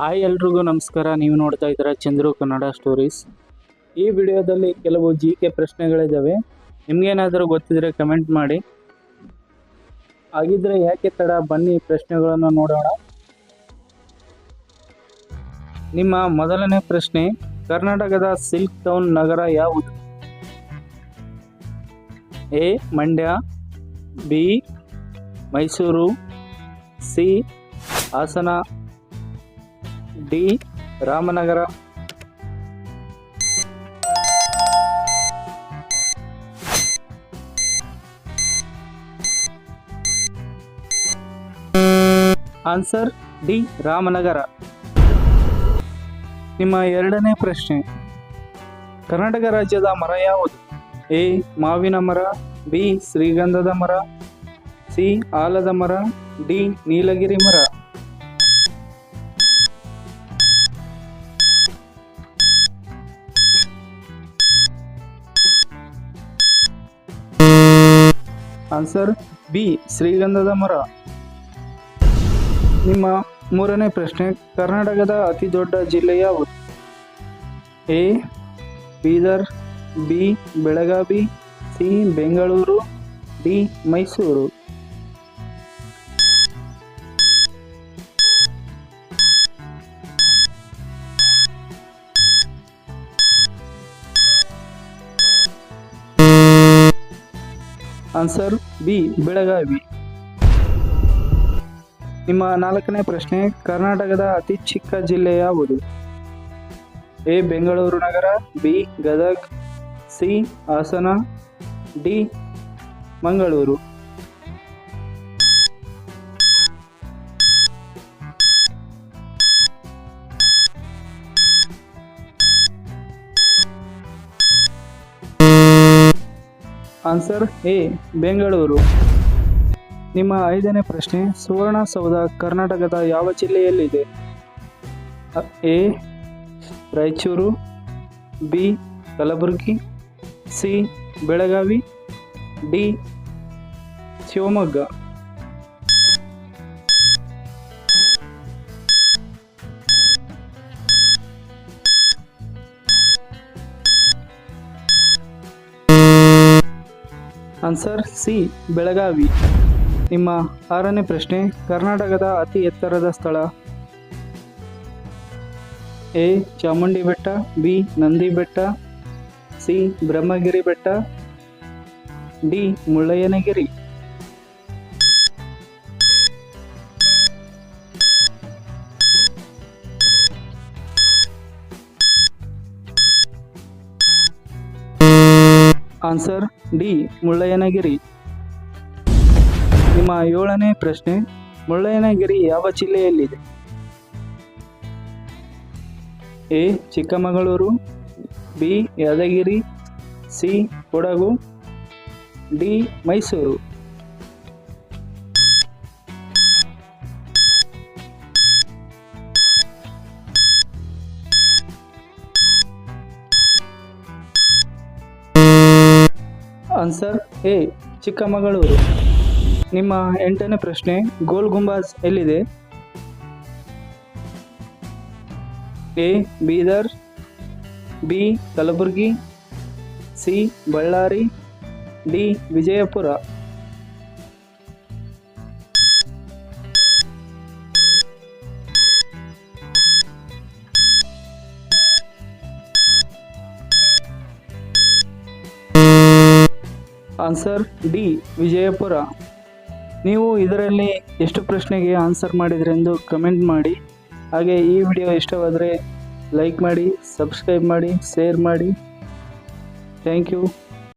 Hi ಎಲ್ರಿಗೂ ನಮಸ್ಕಾರ. ನೀವು ನೋಡ್ತಾ ಇದ್ದೀರಾ ಚಂದ್ರು ಕನ್ನಡ ಸ್ಟೋರೀಸ್ ಈ ವಿಡಿಯೋದಲ್ಲಿ ಕೆಲವು ಜಿ ಕೆ ಪ್ರಶ್ನೆಗಳಿದ್ದಾವೆ ನಿಮಗೇನಾದರೂ ಗೊತ್ತಿದ್ರೆ ಕಮೆಂಟ್ ಮಾಡಿ. ಹಾಗಿದ್ರೆ ಯಾಕೆ ತಡ ಬನ್ನಿ ಪ್ರಶ್ನೆಗಳನ್ನು ನೋಡೋಣ. ನಿಮ್ಮ ಮೊದಲನೇ ಪ್ರಶ್ನೆ, ಕರ್ನಾಟಕದ ಸಿಲ್ಕ್ ಟೌನ್ ನಗರ ಯಾವುದು? A, Mandya, B, Mysuru, C, Hassan D Ramanagara. Answer D Ramanagara. ನಿಮ್ಮ ಎರಡನೇ ಪ್ರಶ್ನೆ. ಕರ್ನಾಟಕ ರಾಜ್ಯದ ಮರ ಯಾವುದು? ಎ ಮಾವಿನ ಮರ, ಬಿ ಶ್ರೀಗಂಧದ ಮರ, ಸಿ ಆಲದ ಮರ, ಡಿ ನೀಲಗಿರಿ ಮರ. ಆನ್ಸರ್ ಬಿ ಶ್ರೀಗಂಧದ ಮರ ನಿಮ್ಮ ಮೂರನೇ ಪ್ರಶ್ನೆ, ಕರ್ನಾಟಕದ ಅತಿ ದೊಡ್ಡ ಜಿಲ್ಲೆ ಯಾವುದು? A Bidar B Belagavi C Bengaluru D Mysuru. Answer B Belagavi. ನಿಮ್ಮ ನಾಲ್ಕನೇ ಪ್ರಶ್ನೆ, ಕರ್ನಾಟಕದ ಅತಿ ಚಿಕ್ಕ ಜಿಲ್ಲೆ ಯಾವುದು? A, Bengaluru Nagar, B, Gadag, C, Hassan, D, Mangaluru. Answer A Bengaluru ನಿಮ್ಮ ಐದನೇ ಪ್ರಶ್ನೆ, ಸುವರ್ಣಸೌಧ ಕರ್ನಾಟಕದ ಯಾವ ಜಿಲ್ಲೆಯಲ್ಲಿದೆ? A Raichur B Kalaburagi C Belagavi D Shivamogga. Answer C Belagavi ನಿಮ್ಮ ಆರನೇ ಪ್ರಶ್ನೆ, ಕರ್ನಾಟಕದ ಅತಿ ಎತ್ತರದ ಸ್ಥಳ. ಎ, ಚಾಮುಂಡಿ ಬೆಟ್ಟ, ಬಿ, ನಂದಿ ಬೆಟ್ಟ, ಸಿ, ಬ್ರಹ್ಮಗಿರಿ ಬೆಟ್ಟ, D, Mullayanagiri. Answer D, Mullayanagiri. ನಿಮ್ಮ ಏಳನೇ ಪ್ರಶ್ನೆ, ಮುಳ್ಳಯ್ಯನಗಿರಿ ಯಾವ ಜಿಲ್ಲೆಯಲ್ಲಿದೆ? A, Chikkamagaluru, B, Yadgir, C, Kodagu, D, Mysuru. Answer A Chikkamagaluru ನಿಮ್ಮ ಎಂಟನೇ ಪ್ರಶ್ನೆ, ಗೋಲ್ ಗುಂಬಾಜ್ ಎಲ್ಲಿದೆ? A, Bidar, B, Kalaburagi, C, Ballari, D, Vijayapura. Answer D Vijayapura ನೀವು ಇದರಲ್ಲಿ ಎಷ್ಟು ಪ್ರಶ್ನೆಗೆ ಆನ್ಸರ್ ಮಾಡಿದ್ರಿ ಎಂದು ಕಮೆಂಟ್ ಮಾಡಿ. ಹಾಗೆ ಈ ವಿಡಿಯೋ ಇಷ್ಟವಾದರೆ ಲೈಕ್ ಮಾಡಿ ಸಬ್ಸ್ಕ್ರೈಬ್ ಮಾಡಿ ಶೇರ್ ಮಾಡಿ. Thank you